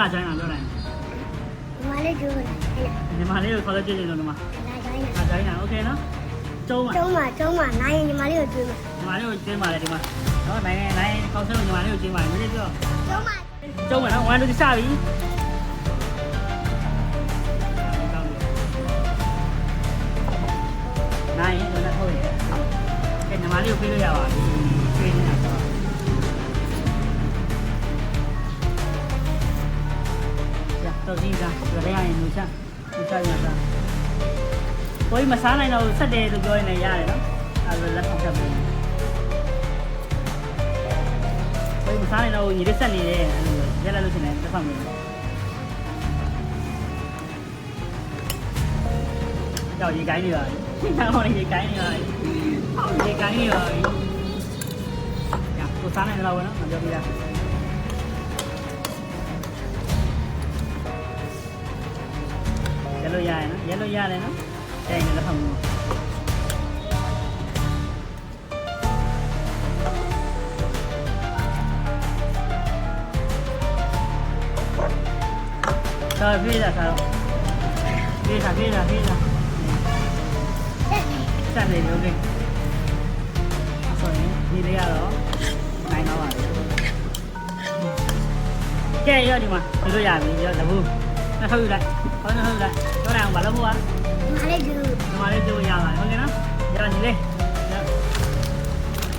လာချိုင်းတာပြောတယ် ဒီမှာလေးကျိုးလာအဲ့ ညီမလေးကိုခေါ်လို့ကြည့်ကြည့်လို့ဒီမှာ ဒါဒါတိုင်း လာချိုင်းတာโอเคနော်ကျုံးပါ ကျုံးမှာကျုံးမှာနိုင်ရင်ဒီမှာလေးကိုကျိုးမှာ ညီမလေးကိုကျင်းပါလေဒီမှာနော်နိုင်နိုင်ကောင်းဆုံးညီမလေးကိုကျင်းပါလေမင်းပြော ကျုံးမှာ ကျုံးမယ်နော်1 2 3စပြီနိုင်ရင်တော့ဟုတ်ရဲ့ကဲညီမလေးကိုပြေးလို့ရပါပြီ ရတော့ဒီကရရရင်လူချလူချရတာကိုယ်မစားနိုင်တော့ဆက်တယ်လို့ပြောရင်လည်းရတယ်နော်အဲလိုလက်ဆောင်ချက်ပေးကိုယ်မစားနိုင်တော့ညီလေးဆက်နေတယ်အဲလိုရက်လက်လို့ရှင်လည်းလက်ဆောင်ပေးကြောက်ရေကိုင်းနေပါပြီ။ဟောရေကိုင်းနေပါပြီ။ဟောရေကိုင်းနေပါပြီ။ညာကိုစားနိုင်တယ်လို့နော်မပြောပြရ။ရ လို့ရတယ်နော်ရလို့ရတယ်နော်။တဲ့နေလက်ဆောင်မှု။တော့ပြေးတာကတော့ပြေးတာပြေးတာပြေးတာစက်နေလို့လေအဆိုရင်ဒီလေးကတော့နိုင်တော့ပါလေကဲရောဒီမှာဒီလိုရပြီရောတဘူး နှစ်ထုတ်ယူလိုက်ဟောနှစ်ထုတ်ယူလိုက်တော့အောင်ဘာလို့မို့อ่ะဒီမှာလေးကျိုးဒီမှာလေးတို့ရပါဟုတ်ကဲ့နော်ရညီလေး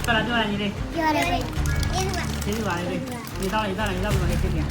ပြောလာပြောလာညီလေးပြောရတယ်ပဲအေးဒီမှာကျေးဇူးပါလေဒီတော့ဒီတော့ဒီတော့ဒီတော့ဒီတော့